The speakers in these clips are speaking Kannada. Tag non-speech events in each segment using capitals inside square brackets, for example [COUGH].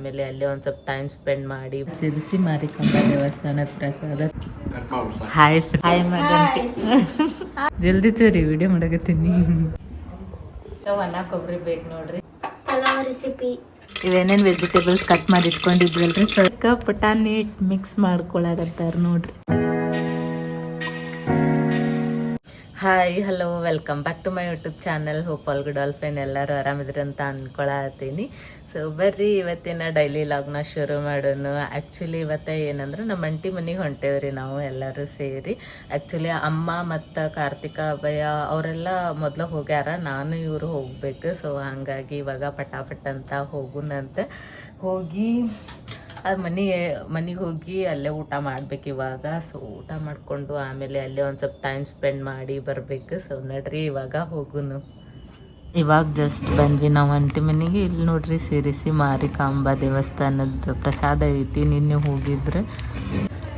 ಆಮೇಲೆ ಅಲ್ಲೇ ಒಂದು ಸ್ವಲ್ಪ ಟೈಮ್ ಸ್ಪೆಂಡ್ ಮಾಡಿ. ಸಿರಿಸಿ ಮಾರಿಕೊಂಡ ದೇವಸ್ಥಾನದ ಪ್ರಸಾದ. ಹಾಯ್ ಹಾಯ್ ಮಾಡಂತಿ ಜಲ್ದಿ ತೋರಿ ವಿಡಿಯೋ ಮಾಡಕತ್ತೀನಿ. ಒಣ ಕೊಬ್ಬರಿ ಬೇಕು ನೋಡ್ರಿ. ರೆಸಿಪಿ ಇವೇನೇನು ವೆಜಿಟೇಬಲ್ಸ್ ಕಟ್ ಮಾಡಿ ಇಟ್ಕೊಂಡಿದ್ವಲ್ರಿ ಸ್ವಲ್ಪ ಪುಟಾಣಿ ಮಿಕ್ಸ್ ಮಾಡ್ಕೊಳಕತ್ತಾರ ನೋಡ್ರಿ. Hi hello welcome back to my YouTube channel hope all good all fine ಎಲ್ಲರೂ ಆರಾಮಿದ್ರಿ ಅಂತ ಅನ್ಕೊಳತ್ತೀನಿ. ಸೊ ಬರ್ರಿ, ಇವತ್ತಿನ ಡೈಲಿ ಲಾಗ್ನ ಶುರು ಮಾಡೋಣ. ಆ್ಯಕ್ಚುಲಿ ಇವತ್ತು ಏನಂದ್ರೆ ನಮ್ಮ ಅಂಟಿ ಮನೆಗೆ ಹೊಂಟೇವ್ರಿ ನಾವು ಎಲ್ಲರೂ ಸೇರಿ. ಆ್ಯಕ್ಚುಲಿ ಅಮ್ಮ ಮತ್ತು ಕಾರ್ತಿಕ, ಅಭಯ ಅವರೆಲ್ಲ ಮೊದಲು ಹೋಗ್ಯಾರ. ನಾನು ಇವರು ಹೋಗ್ಬೇಕು. ಸೊ ಹಂಗಾಗಿ ಇವಾಗ ಪಟಾಪಟ್ ಅಂತ ಹೋಗುನಂತ ಹೋಗಿ ಅದು ಮನೆ ಮನೆಗೆ ಹೋಗಿ ಅಲ್ಲೇ ಊಟ ಮಾಡ್ಬೇಕು ಇವಾಗ. ಸೊ ಊಟ ಮಾಡಿಕೊಂಡು ಆಮೇಲೆ ಅಲ್ಲೇ ಒಂದು ಸ್ವಲ್ಪ ಟೈಮ್ ಸ್ಪೆಂಡ್ ಮಾಡಿ ಬರಬೇಕು. ಸೊ ನಡ್ರಿ ಇವಾಗ ಹೋಗುನು. ಇವಾಗ ಜಸ್ಟ್ ಬಂದ್ವಿ. ನಾವು ಅಂಟಿ ಮನೆಗೆ. ಇಲ್ಲಿ ನೋಡ್ರಿ ಸಿರಿಸಿ ಮಾರಿಕಾಂಬ ದೇವಸ್ಥಾನದ ಪ್ರಸಾದ ಐತಿ. ನಿನ್ನೆ ಹೋಗಿದ್ರೆ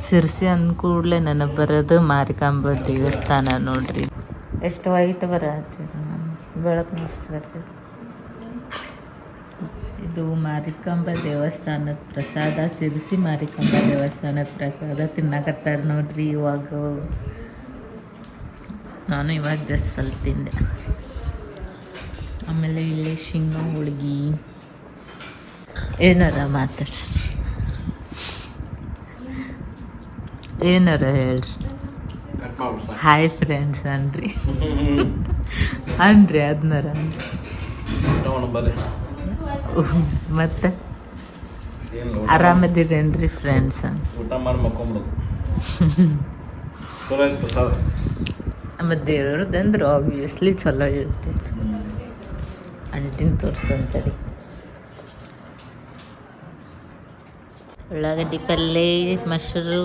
ಸಿರಿಸಿ ಅಂದ ಕೂಡಲೇ ನನಗೆ ಬರೋದು ಮಾರಿಕಾಂಬ ದೇವಸ್ಥಾನ ನೋಡ್ರಿ. ಎಷ್ಟು ವೈಟ್ ಬರ ಬೆಳಕು ಮಸ್ತ್ ಬರ್ತದೆ ಇದು ಮಾರಿಕಂಬ ದೇವಸ್ಥಾನದ ಪ್ರಸಾದ ಸಿರಿಸಿ ಮಾರಿಕಾಂಬ ದೇವಸ್ಥಾನದ ಪ್ರಸಾದ ತಿನ್ನಕತ್ತಾರ ನೋಡ್ರಿ ಇವಾಗ. ನಾನು ಇವಾಗ ಜಸ್ಟ್ ಸ್ವಲ್ಪ ತಿಂದೆ. ಆಮೇಲೆ ಇಲ್ಲಿ ಶಿಂಗ ಹೋಳ್ಗಿ. ಏನಾರ ಮಾತಾಡ್ರಿ. ಏನಾರ ಹೇಳ್ರಿ. ಹಾಯ್ ಫ್ರೆಂಡ್ಸ್ ಅನ್ರಿ. [LAUGHS] ಅನ್ರಿ ಅದನ್ನಾರ [LAUGHS] ಮತ್ತೆ? ಆರಾಮದಿರೇನ್ರಿ ಫ್ರೆಂಡ್ಸ್ ಊಟ ಮಾಡಿ ಮಕ್ಕೊಂಬಿಡೋದು. ಚಲೋ ಆಯ್ತು ಪ್ರಸಾದ. ಮತ್ತು ದೇವ್ರದಂದ್ರೆ ಆಬ್ವಿಯಸ್ಲಿ ಚಲೋ ಇರ್ತೈತಿ. ಅಂಟಿನ ತೋರ್ಸಂತರಿ. ಉಳ್ಳಾಗಡ್ಡಿ ಪಲ್ಲೆ ಮೊಸರು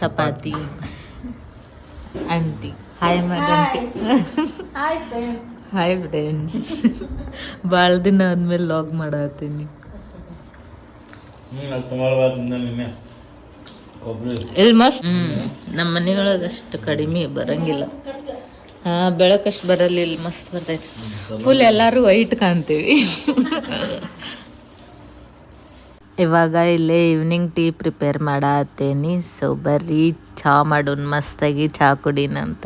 ಚಪಾತಿ ಅಂಟಿ. ಹಾಯ್ ಮಾಡಂತಿ ಹಾಯ್ ಫ್ರೆಂಡ್ಸ್ ಹಾಯ್ ಫ್ರೆಂಡ್ಸ್ ಭಾಳ ದಿನ ಆದ್ಮೇಲೆ ಲಾಗ್ ಮಾಡತ್ತೀನಿ. ಇಲ್ಲಿ ಮಸ್ತ್. ಹ್ಞೂ ನಮ್ಮ ಮನೆಯೊಳಗೆ ಅಷ್ಟು ಕಡಿಮೆ ಬರಂಗಿಲ್ಲ. ಹಾ ಬೆಳಕಷ್ಟು ಬರಲ್ಲ ಇಲ್ಲಿ ಮಸ್ತ್ ಬರ್ತೈತಿ. ಫುಲ್ ಎಲ್ಲಾರು ವೈಟ್ ಕಾಣ್ತೀವಿ. [LAUGHS] ಇವಾಗ ಇಲ್ಲೇ ಈವ್ನಿಂಗ್ ಟೀ ಪ್ರಿಪೇರ್ ಮಾಡತ್ತೇನಿ. ಸೊ ಬರ್ರಿ ಚಹಾ ಮಾಡೋನ್ ಮಸ್ತಾಗಿ ಚಹಾ ಕುಡಿನಂತ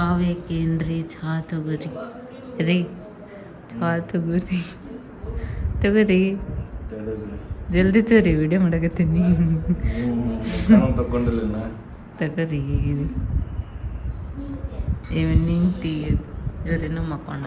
ಚಹಾ ಬೇಕೇನ್ರಿ ಚಹಾ ತಗೋರಿ ರೀ ಚಹಾ ತಗೋರಿ. ತಗೋರಿ ಜಲ್ದಿ ತಗೋರಿ ವಿಡಿಯೋ ಮಾಡಕತ್ತೀನಿ. ತಗೋರಿ ಈವ್ನಿಂಗ್ ಟೀ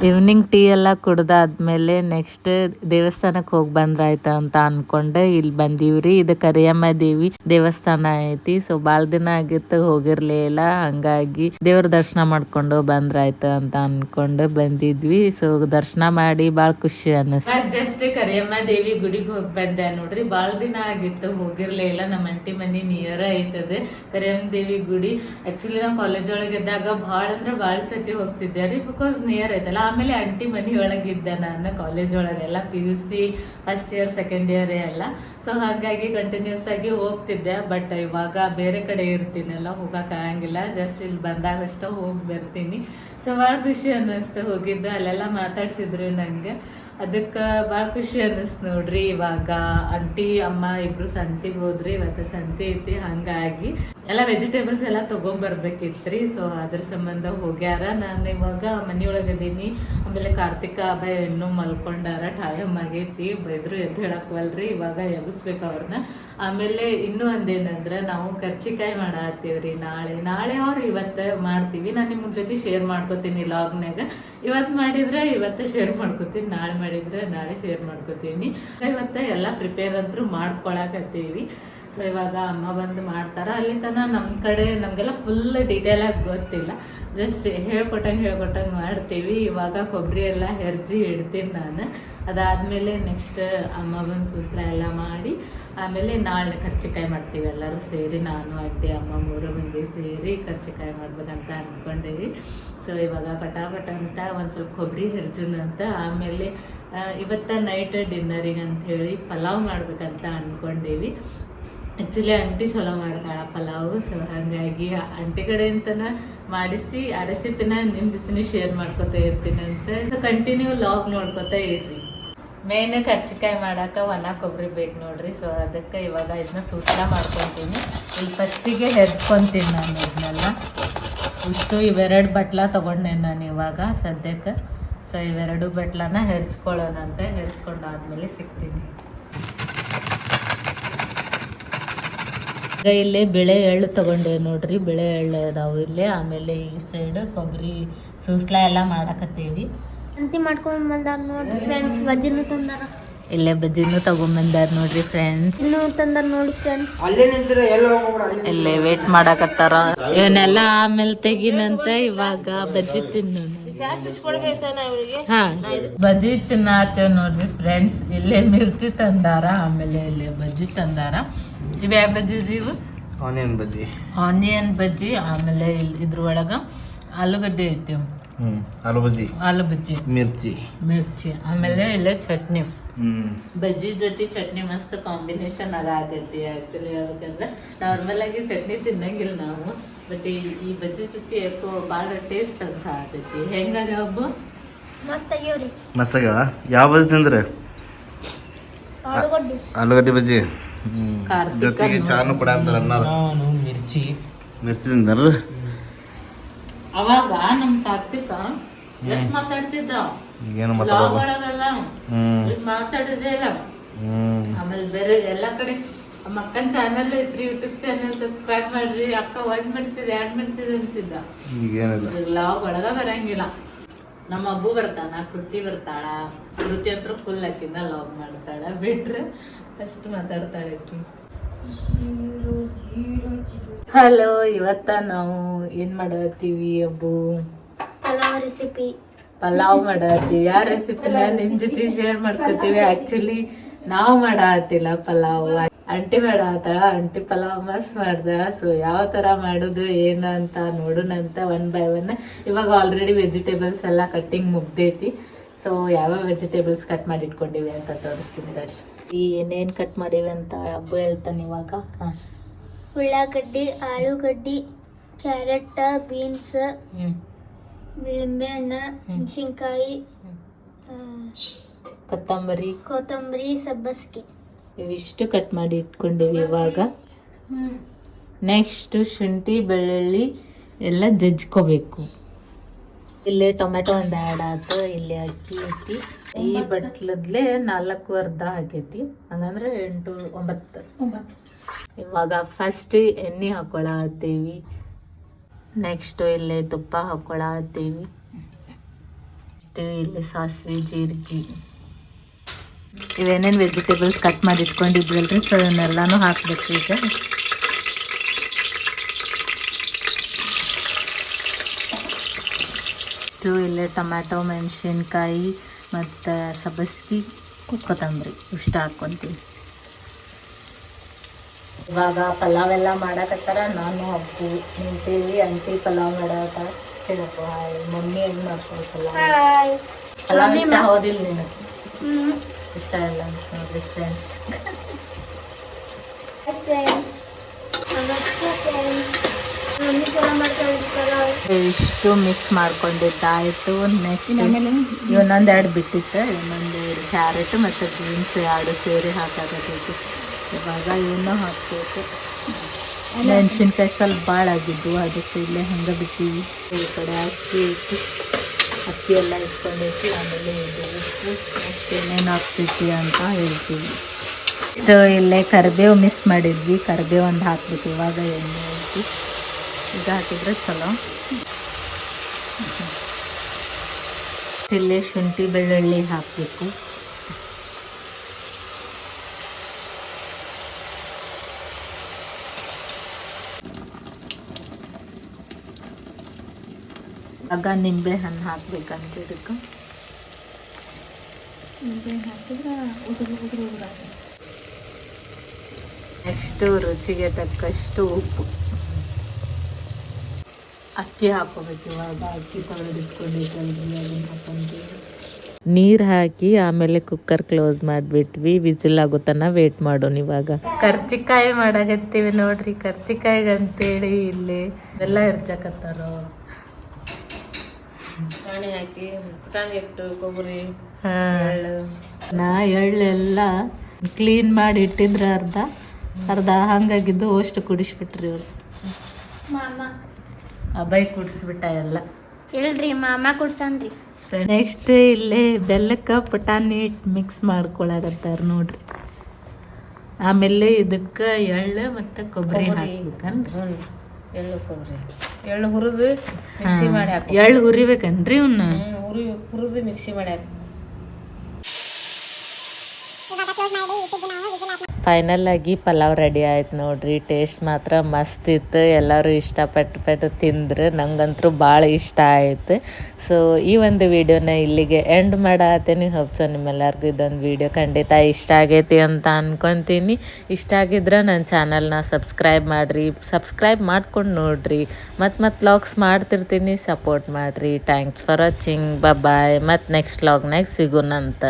ಈವ್ನಿಂಗ್ ಟೀ ಎಲ್ಲ ಕುಡ್ದಾದ್ಮೇಲೆ ನೆಕ್ಸ್ಟ್ ದೇವಸ್ಥಾನಕ್ಕೆ ಹೋಗಿ ಬಂದ್ರಾಯ್ತ ಅಂತ ಅನ್ಕೊಂಡೆ. ಇಲ್ಲಿ ಬಂದೀವ್ರಿ ಇದು ಕರಿಯಮ್ಮ ದೇವಿ ದೇವಸ್ಥಾನ ಐತಿ ಸೊ ಬಾಳ್ ದಿನ ಆಗಿತ್ತು ಹೋಗಿರ್ಲಿಲ್ಲ ಹಂಗಾಗಿ ದೇವ್ರ ದರ್ಶನ ಮಾಡ್ಕೊಂಡು ಬಂದ್ರಾಯ್ತ ಅಂತ ಅನ್ಕೊಂಡು ಬಂದಿದ್ವಿ. ಸೊ ದರ್ಶನ ಮಾಡಿ ಭಾಳ ಖುಷಿ ಅನ್ನಿಸ್ತು ಜಸ್ಟ್ ಕರಿಯಮ್ಮ ದೇವಿ ಗುಡಿಗೆ ಹೋಗಿ ಬಂದೆ ನೋಡ್ರಿ. ಭಾಳ ದಿನ ಆಗಿತ್ತು ಹೋಗಿರ್ಲೇ ಇಲ್ಲ. ನಮ್ಮ ಅಂಟಿ ಮನಿ ನಿಯರ್ ಐತದೆ. ಕರಿಯಮ್ಮ ದೇವಿ ಗುಡಿ. ಆಕ್ಚುಲಿ ನಾವು ಕಾಲೇಜ್ ಒಳಗೆ ಇದ್ದಾಗ ಭಾಳ ಅಂದ್ರೆ ಭಾಳ ಸತಿ ಹೋಗ್ತಿದ್ದೆ ರೀ. ಬಿಕಾಸ್ ನಿಯರ್ ಐತಲ್ಲ ಆಮೇಲೆ ಅಂಟಿ ಮನಿ ಒಳಗಿದ್ದೆ ನಾನು ಕಾಲೇಜ್ ಒಳಗೆಲ್ಲ P U C first year second year ಎಲ್ಲ. ಸೊ ಹಾಗಾಗಿ ಕಂಟಿನ್ಯೂಸ್ ಆಗಿ ಹೋಗ್ತಿದ್ದೆ ಬಟ್ ಇವಾಗ ಬೇರೆ ಕಡೆ ಇರ್ತೀನಲ್ಲ, ಹೋಗಕ್ ಆಗಂಗಿಲ್ಲ. ಜಸ್ಟ್ ಇಲ್ಲಿ ಬಂದಾಗಷ್ಟ ಹೋಗಿ ಬರ್ತೀನಿ. ಸೊ ಭಾಳ ಖುಷಿ ಅನ್ನಿಸ್ತು ಹೋಗಿದ್ದು, ಅಲ್ಲೆಲ್ಲ ಮಾತಾಡ್ಸಿದ್ರು ನಂಗೆ. ಅದಕ್ಕೆ ಭಾಳ ಖುಷಿ ಅನ್ನಿಸ್ತು ನೋಡ್ರಿ, ಇವಾಗ ಅಂಟಿ ಅಮ್ಮ ಇಬ್ರು ಸಂತಿಗೆ ಹೋದ್ರಿ, ಇವತ್ತು ಸಂತೆ ಐತಿ, ಹಂಗಾಗಿ. ಎಲ್ಲ ವೆಜಿಟೇಬಲ್ಸ್ ಎಲ್ಲ ತೊಗೊಂಬರ್ಬೇಕಿತ್ರಿ. ಸೊ ಅದ್ರ ಸಂಬಂಧ ಹೋಗ್ಯಾರ. ನಾನು ಇವಾಗ ಮನೆಯೊಳಗದೀನಿ ಆಮೇಲೆ ಕಾರ್ತಿಕ ಹಬ್ಬ ಇನ್ನೂ ಮಲ್ಕೊಂಡಾರ ಟೈಮ್ ಆಗೈತಿ. ಬೈದ್ರು ಎದ್ದು ಹೇಳಕ್ವಲ್ರಿ. ಇವಾಗ ಎಬ್ಬಿಸ್ಬೇಕು ಅವ್ರನ್ನ ಆಮೇಲೆ ಇನ್ನೂ ಒಂದೇನಂದ್ರೆ, ನಾವು ಕರ್ಚಿಕಾಯಿ ಮಾಡತ್ತೀವ್ರಿ ನಾಳೆ. ನಾಳೆ ಅವ್ರು ಇವತ್ತು ಮಾಡ್ತೀವಿ. ನಾನು ನಿಮ್ಮ ಜೊತೆ ಶೇರ್ ಮಾಡ್ಕೋತೀನಿ ಲಾಗ್ನಾಗ ಇವತ್ತು ಮಾಡಿದ್ರೆ ಇವತ್ತೇ ಶೇರ್ ಮಾಡ್ಕೋತೀನಿ. ನಾಳೆ ಮಾಡಿದ್ರೆ ನಾಳೆ ಶೇರ್ ಮಾಡ್ಕೋತೀನಿ. ಇವತ್ತು ಎಲ್ಲ ಪ್ರಿಪೇರ್ ಅಂತೂ ಮಾಡ್ಕೊಳಕತ್ತೀವಿ. ಸೊ ಇವಾಗ ಅಮ್ಮ ಬಂದು ಮಾಡ್ತಾರ? ಅಲ್ಲಿ ತನಕ ನಮ್ಮ ಕಡೆ ನಮಗೆಲ್ಲ ಫುಲ್ ಡೀಟೇಲ್ ಆಗಿ ಗೊತ್ತಿಲ್ಲ. ಜಸ್ಟ್ ಹೇಳ್ಕೊಟ್ಟಂಗೆ ಹೇಳ್ಕೊಟ್ಟಂಗೆ ಮಾಡ್ತೀವಿ. ಇವಾಗ ಕೊಬ್ಬರಿ ಎಲ್ಲ ಹೆರ್ಜಿ ಇಡ್ತೀನಿ ನಾನು. ಅದಾದಮೇಲೆ ನೆಕ್ಸ್ಟ್ ಅಮ್ಮ ಬಂದು ಸೂಸ್ಲ ಎಲ್ಲ ಮಾಡಿ, ಆಮೇಲೆ ನಾಳೆ ಕರ್ಚಿಕಾಯಿ ಮಾಡ್ತೀವಿ ಎಲ್ಲರೂ ಸೇರಿ, ನಾನು ಅಡ್ಡಿ ಅಮ್ಮ ಮೂರು ಮಂದಿ ಸೇರಿ ಕರ್ಚಿಕಾಯಿ ಮಾಡ್ಬೇಕಂತ ಅಂದ್ಕೊಂಡೇವಿ ಸೊ ಇವಾಗ ಪಟಾಪಟ ಅಂತ ಒಂದು ಸ್ವಲ್ಪ ಕೊಬ್ಬರಿ ಹೆರ್ಜುನ್ ಅಂತ, ಆಮೇಲೆ ಇವತ್ತ ನೈಟ್ ಡಿನ್ನರಿಗೆ ಅಂತ ಹೇಳಿ ಪಲಾವ್ ಮಾಡ್ಬೇಕಂತ ಅಂದ್ಕೊಂಡೇವಿ ಆ್ಯಕ್ಚುಲಿ ಆಂಟಿ ಚಲೋ ಮಾಡ್ತಾಳ ಪಲಾವು ಸೊ ಹಾಗಾಗಿ ಆಂಟಿ ಕಡೆಯಿಂದನ ಮಾಡಿಸಿ ಆ ರೆಸಿಪಿನ ನಿಮ್ಮ ಜೊತೆ ಶೇರ್ ಮಾಡ್ಕೊತಾ ಇರ್ತೀನಿ ಅಂತ ಕಂಟಿನ್ಯೂ ಲಾಗ್ ನೋಡ್ಕೊತಾ ಇರ್ರಿ. ಮೇನ್ ಕರ್ಚಿಕಾಯಿ ಮಾಡಾಕ ಒಣ ಕೊಬ್ಬರಿ ಬೇಕು ನೋಡ್ರಿ. ಸೊ ಅದಕ್ಕೆ ಇವಾಗ ಇದನ್ನ ಸೂಸ್ಲ ಮಾಡ್ಕೊತೀನಿ. ಇಲ್ಲಿ ಫಸ್ಟಿಗೆ ಹೆಚ್ಕೊತೀನಿ ನಾನು ಇದನ್ನೆಲ್ಲ ಇಷ್ಟು ಇವೆರಡು ಬಟ್ಲ ತೊಗೊಂಡೆ ನಾನು ಇವಾಗ ಸದ್ಯಕ್ಕೆ. ಸೊ ಇವೆರಡು ಬಟ್ಲನ ಹೆರ್ಚ್ಕೊಳ್ಳೋಣ ಅಂತ ಹೆರ್ಚ್ಕೊಂಡಾದ್ಮೇಲೆ ಸಿಗ್ತೀನಿ. ಈಗ ಇಲ್ಲಿ ಬೆಳೆ ಎಳ್ಳು ತಗೊಂಡೆ ನೋಡ್ರಿ ಬೆಳೆ ಎಳ್ಳು ಅದಾವು ಇಲ್ಲಿ. ಆಮೇಲೆ ಈ ಸೈಡ್ ಕೊಬ್ಬರಿ ಸೂಸ್ಲ ಎಲ್ಲ ಮಾಡಾಕತ್ತೇವಿ. ಅಂತಿ ಮಾಡ್ಕೊಂಡ್ ಬಂದಾರ ನೋಡ್ರಿ ಫ್ರೆಂಡ್ಸ್ ಬಜ್ಜಿನೂ ತಂದಾರ. ಇಲ್ಲೇ ಬಜ್ಜಿನೂ ತಗೊಂಬಂದಾರ ನೋಡ್ರಿ ಫ್ರೆಂಡ್ಸ್ ಇನ್ನೂ ತಂದಾರ ನೋಡಿ ಫ್ರೆಂಡ್ಸ್ ಇಲ್ಲೇ ವೇಟ್ ಮಾಡಕತ್ತಾರ. ಇವನ್ನೆಲ್ಲ ಆಮೇಲೆ ತೆಗಿನಂತ ಇವಾಗ ಬಜ್ಜಿ ತಿನ್ನು ಹಾ. ಬಜ್ಜಿ ತಿನ್ನತ್ತೇವ್ ನೋಡ್ರಿ ಫ್ರೆಂಡ್ಸ್ ಇಲ್ಲೇ ಮಿರ್ಚಿ ತಂದಾರ ಆಮೇಲೆ ಇಲ್ಲಿ ಬಜ್ಜಿ ತಂದಾರ. ಇವ್ ಯಾವ ಬಜ್ಜಿ ಇವು? ಆನಿಯನ್ ಬಜ್ಜಿ. ಆನಿಯನ್ ಬಜ್ಜಿ ಆಮೇಲೆ ಇಲ್ಲಿ ಇದ್ರೊಳಗ ಆಲೂಗಡ್ಡೆ ಐತಿ. ಹ್ಞೂ ಆಲೂ ಬಜ್ಜಿ ಆಲೂ ಬಜ್ಜಿ ಮಿರ್ಚಿ. ಮಿರ್ಚಿ. ಆಮೇಲೆ ಇಲ್ಲ ಚಟ್ನಿ. ಹ್ಞೂ ಬಜ್ಜಿ ಜೊತೆ ಚಟ್ನಿ ಮಸ್ತ್ ಕಾಂಬಿನೇಷನ್ ಆಗ ಆತೈತಿ ಆಕ್ಚುಲಿ ಹೇಳ್ಬೇಕಂದ್ರೆ. ನಾರ್ಮಲ್ ಆಗಿ ಚಟ್ನಿ ತಿನ್ನಂಗಿಲ್ಲ ನಾವು. ಬಟ್ ಈ ಈ ಬಜ್ಜಿ ಜೊತೆ ಯಾಕೋ ಭಾಳ ಟೇಸ್ಟ್ ಅನ್ಸ ಆತೈತಿ. ಹೆಂಗಾಗ ಹಬ್ಬ? ಮಸ್ತ್ ಆಗ್ಯಾವ್ರಿ ಆಗ್ಯಾವ ಯಾವ ಬಜ್ಜಿ ತಿಂದ್ರೆ? ಆಲೂಗಡ್ಡೆ. ಆಲೂಗಡ್ಡೆ ಬಜ್ಜಿ? ಜೊತೆಗೆ ಚಾನು ಕೂಡ ಅಂತಾರೆ ಅನ್ನಾರ. ಮಿರ್ಚಿ. ಮಿರ್ಚಿ ತಿಂತಾರ ಅವಾಗ ನಮ್ ಕಾರ್ತಿಕ ಎಷ್ಟ್ ಮಾತಾಡ್ತಿದ್ದ? ಏನು ಮಾತಾಡಲ್ಲ ಒಳಗೆಲ್ಲ ಮಾತಾಡಿದೆ ಇಲ್ಲ. ಆಮೇಲೆ ಬೇರೆ ಎಲ್ಲಾ ಕಡೆ ನಮ್ಮ ಅಕ್ಕನ ಚಾನಲ್ ಐತ್ರಿ ಯೂಟ್ಯೂಬ್ ಚಾನಲ್ ಸಬ್ಸ್ಕ್ರೈಬ್ ಮಾಡ್ರಿ. ಅಕ್ಕ ಒಂದ್ ಮಾಡಿಸಿದೆ ಎರಡ್ ಮಾಡಿಸಿದೆ ಅಂತಿದ್ದ. ಈಗೇನಿಲ್ಲ. ಲಾಗ್ ಒಳಗ ಬರಂಗಿಲ್ಲ. ನಮ್ಮ ಅಬ್ಬು ಬರ್ತಾನ ಕೃತಿ ಬರ್ತಾಳ. ಕೃತಿ ಹತ್ರ ಫುಲ್ ಹಾಕಿಂದ ಲಾಗ್ ಮಾಡ್ತಾಳ. ಬಿಟ್ರೆ ಅಷ್ಟು ಮಾತಾಡ್ತಾಳೆ ಹಲೋ ಇವತ್ತ ನಾವು ಏನ್ ಮಾಡತ್ತೀವಿ ಅಬ್ಬು? ಪಲಾವ್ ರೆಸಿಪಿ ಪಲಾವ್ ಮಾಡತ್ತೀವಿ. ಯಾವ ರೆಸಿಪಿನ ನಿಮ್ ಜೊತೆ ಶೇರ್ ಮಾಡ್ಕೊತೀವಿ? ಆಕ್ಚುಲಿ ನಾವ್ ಮಾಡತ್ತಿಲ್ಲ ಪಲಾವ್. ಅಂಟಿ ಮಾಡತ್ತಾಳ ಅಂಟಿ ಪಲಾವ್ ಮಸ್ತ್ ಮಾಡ್ದ. ಸೊ ಯಾವ ತರ ಮಾಡುದು ಏನು ಅಂತ ನೋಡೋಣ ಅಂತ ಒನ್ ಬೈ ಒನ್ ಇವಾಗ ಆಲ್ರೆಡಿ ವೆಜಿಟೇಬಲ್ಸ್ ಎಲ್ಲ ಕಟ್ಟಿಂಗ್ ಮುಗ್ದೈತಿ. ಸೊ ಯಾವ ವೆಜಿಟೇಬಲ್ಸ್ ಕಟ್ ಮಾಡಿ ಇಟ್ಕೊಂಡಿವಿ ಅಂತ ತೋರಿಸ್ತೀನಿ ದರ್ಶ್ ಈ ಏನೇನ್ ಕಟ್ ಮಾಡಿವಿ ಅಂತ ಹಬ್ಬ ಹೇಳ್ತಾನೆ ಇವಾಗ? ಹಾಂ. ಉಳ್ಳಾಗಡ್ಡಿ ಆಲೂಗಡ್ಡಿ ಕ್ಯಾರೆಟ್ ಬೀನ್ಸ್ ಹ್ಮ್. ನಿಂಬೆಹಣ್ಣು ಮೆಣಸಿನ್ಕಾಯಿ ಕೊತ್ತಂಬರಿ. ಕೊತ್ತಂಬರಿ ಸಬ್ಬಸ್ಗೆ. ಇವಿಷ್ಟು ಕಟ್ ಮಾಡಿ ಇಟ್ಕೊಂಡಿವಿ ಇವಾಗ. ನೆಕ್ಸ್ಟ್ ಶುಂಠಿ ಬೆಳ್ಳುಳ್ಳಿ ಎಲ್ಲ ಜಜ್ಕೋಬೇಕು. ಇಲ್ಲಿ ಟೊಮೆಟೊ ಒಂದು ಆ್ಯಡ್ ಆಯ್ತು ಇಲ್ಲಿ ಅಕ್ಕಿ ಐತಿ. ಈ ಬಟ್ಲದ್ಲೆ ನಾಲ್ಕು ಅರ್ಧ ಹಾಕೈತಿ. ಹಂಗಂದ್ರೆ ಎಂಟು ಒಂಬತ್ತು. ಇವಾಗ ಫಸ್ಟ್ ಎಣ್ಣೆ ಹಾಕೊಳತ್ತೀವಿ. ನೆಕ್ಸ್ಟ್ ಇಲ್ಲಿ ತುಪ್ಪ ಹಾಕೊಳತ್ತೀವಿ. ನೆಕ್ಸ್ಟ್ ಇಲ್ಲಿ ಸಾಸಿವೆ ಜೀರಿಗೆ. ಇವೇನೇನು ವೆಜಿಟೇಬಲ್ಸ್ ಕಟ್ ಮಾಡಿ ಇಟ್ಕೊಂಡಿದ್ವಲ್ರಿ ಸೊ ಇವನ್ನೆಲ್ಲಾನು ಹಾಕ್ಬೇಕು ಈಗ. ಇಷ್ಟು ಇಲ್ಲೇ ಟೊಮ್ಯಾಟೊ ಮೆಣಸಿನ್ಕಾಯಿ ಮತ್ತು ಸಬ್ಬಸ್ಗಿ ಕೊತ್ತಂಬರಿ ಇಷ್ಟ ಹಾಕ್ಕೊಂತೀವಿ ಇವಾಗ ಪಲಾವ್ ಎಲ್ಲ ಮಾಡಕತ್ತಾರ. ನಾನು ಹಬ್ಬು ನಿಂತೀವಿ. ಅಂಟಿ ಪಲಾವ್ ಮಾಡಕ ಹೇಳಪ್ಪ ಹಾಯ್. ಮಮ್ಮಿ ಹೆಂಗ್ ಮಾಡ್ಕೊಂಡು ಪಲಾವ್? ಹಾಯ್. ಪಲಾವ್ ಇಷ್ಟ ಹೋದಿಲ್ಲ ನೀನು ಹ್ಮ್. ಇಷ್ಟ ಇಲ್ಲ ನೋಡ್ರಿ ಫ್ರೆಂಡ್ಸ್ ಫ್ರೆಂಡ್ಸ್ ನಮಸ್ತೆ ಫ್ರೆಂಡ್ಸ್ ಮಮ್ಮಿ ಚಲೋ ಮಾಡ್ತಾರೆ ಪಲಾವ್ ಇಷ್ಟು ಮಿಕ್ಸ್ ಮಾಡ್ಕೊಂಡಿದ್ದಾಯಿತು. ನೆಕ್ಸ್ಟ್ ಇವನ್ನೊಂದು ಎರಡು ಬಿಟ್ಟಿತ್ತು. ಇನ್ನೊಂದು ಎರಡು ಕ್ಯಾರೆಟ್ ಮತ್ತು ಬೀನ್ಸ್ ಎರಡು ಸೇರಿ ಹಾಕಾಕತ್ತೈತಿ ಇವಾಗ ಇವನ್ನ ಹಾಕ್ಬೇಕು. ಮೆಣಸಿನ್ಕಾಯಿ ಸ್ವಲ್ಪ ಭಾಳ ಆಗಿದ್ದು ಅದಕ್ಕೆ ಇಲ್ಲೇ ಹಂಗೆ ಬಿಟ್ಟಿವಿ ಈ ಕಡೆ ಅಕ್ಕಿ ಇಟ್ಟು ಅಕ್ಕಿ ಎಲ್ಲ ಇಟ್ಕೊಂಡೈತಿ ಆಮೇಲೆ ಇದು ಉಪ್ಪು ನೆಕ್ಸ್ಟ್ ಏನೇನು ಹಾಕ್ತೈತಿ ಅಂತ ಹೇಳ್ತೀವಿ. ಇಷ್ಟು ಇಲ್ಲೇ ಕರಿಬೇವು ಮಿಸ್ ಮಾಡಿದ್ವಿ. ಕರಿಬೇವು ಒಂದು ಹಾಕ್ಬಿಟ್ಟು ಇವಾಗ ಎಣ್ಣೆ ಐತಿ ಇದು ಹಾಕಿದ್ರೆ ಚಲೋ. ಇಲ್ಲೇ ಶುಂಠಿ ಬೆಳ್ಳುಳ್ಳಿ ಹಾಕಬೇಕು. ಆಗ ನಿಂಬೆ ಹಣ್ಣು ಹಾಕ್ಬೇಕಂತ ಇದಕ್ಕೆ. ನಿಂಬೆ ನೆಕ್ಸ್ಟು ರುಚಿಗೆ ತಕ್ಕಷ್ಟು ಉಪ್ಪು. ಅಕ್ಕಿ ಹಾಕೋಬೇಕು ಇವಾಗ ಅಕ್ಕಿ ತೊಳೆದಿಟ್ಕೊಂಡಿದ್ದಲ್ರಿ ಅದನ್ನ ಹಾಕೊಂತೀವಿ ನೀರು ಹಾಕಿ ಆಮೇಲೆ ಕುಕ್ಕರ್ ಕ್ಲೋಸ್ ಮಾಡಿಬಿಟ್ವಿ. ವಿಸಿಲ್ ಆಗೋತನ ವೇಟ್ ಮಾಡೋಣ ಇವಾಗ. ಕರ್ಚಿಕಾಯಿ ಮಾಡಾಕತ್ತೀವಿ ನೋಡ್ರಿ. ಕರ್ಚಿಕಾಯಿಗಂತೇಳಿ ಇಲ್ಲಿ ಎಲ್ಲ ಇರ್ಚಕತ್ತಾರ ಪುಟಾಣಿ ಹಾಕಿ ಪುಟಾಣಿ ಇಟ್ಟು ಕೊಬ್ಬರಿ ನಾ ಎಳ್ಳೆಲ್ಲ ಕ್ಲೀನ್ ಮಾಡಿ ಇಟ್ಟಿದ್ರೆ ಅರ್ಧ ಅರ್ಧ ಹಂಗಾಗಿದ್ದು ಅಷ್ಟು ಕುಡಿಸ್ಬಿಟ್ರಿ ಇವ್ರು ಮಾಮ ಅಬೈ ಕುಡಿಸ್ಬಿಟ್ಟ ಎಲ್ಲ. ಇಲ್ರಿ ಮಾಮ ಕುಡ್ಸನ್ರಿ. ನೆಕ್ಸ್ಟ್ ಇಲ್ಲಿ ಬೆಲ್ಲಕ್ಕೆ ಪುಟಾಣಿ ಹಿಟ್ಟು ಮಿಕ್ಸ್ ಮಾಡ್ಕೊಳಕತ್ತಾರ ನೋಡ್ರಿ. ಆಮೇಲೆ ಇದಕ್ಕೆ ಎಳ್ಳು ಮತ್ತು ಕೊಬ್ಬರಿ ಹಾಕ್ಬೇಕನ್ರಿ. ಎಳ್ಳು ಕೊಬ್ಬರಿ. ಎಳ್ಳು ಹುರಿದು ಮಿಕ್ಸಿ ಮಾಡಿ ಹಾಕಿ ಎಳ್ಳು ಹುರಿಬೇಕನ್ರಿ ಇವನ್ನ ಹುರಿ ಹುರಿದು ಮಿಕ್ಸಿ ಮಾಡಿ ಹಾಕಿ ಫೈನಲ್ ಆಗಿ ಪಲಾವ್ ರೆಡಿ ಆಯ್ತು ನೋಡ್ರಿ. ಟೇಸ್ಟ್ ಮಾತ್ರ ಮಸ್ತ್ ಇತ್ತು. ಎಲ್ಲರೂ ಇಷ್ಟಪಟ್ಟು ಪಟ್ಟು ತಿಂದ್ರು. ನಂಗಂತೂ ಭಾಳ ಇಷ್ಟ ಆಯ್ತು. ಸೊ ಈ ಒಂದು ವಿಡಿಯೋನ ಇಲ್ಲಿಗೆ ಎಂಡ್ ಮಾಡತ್ತೀನಿ ಹೋಪ್ಸೋ ನಿಮ್ಮೆಲ್ಲರಿಗೂ ಇದೊಂದು ವಿಡಿಯೋ ಖಂಡಿತ ಇಷ್ಟ ಆಗೈತಿ ಅಂತ ಅಂದ್ಕೊತೀನಿ ಇಷ್ಟ ಆಗಿದ್ರೆ ನನ್ನ ಚಾನಲ್ನ ಸಬ್ಸ್ಕ್ರೈಬ್ ಮಾಡಿರಿ. ಸಬ್ಸ್ಕ್ರೈಬ್ ಮಾಡ್ಕೊಂಡು ನೋಡ್ರಿ. ಮತ್ತು ಮತ್ತೆ ಲಾಗ್ಸ್ ಮಾಡ್ತಿರ್ತೀನಿ. ಸಪೋರ್ಟ್ ಮಾಡಿರಿ. ಥ್ಯಾಂಕ್ಸ್ ಫಾರ್ ವಾಚಿಂಗ್ ಬಾಯ್ ಮತ್ತು ನೆಕ್ಸ್ಟ್ ಲಾಗ್ನಾಗ ಸಿಗೋಣಂತ.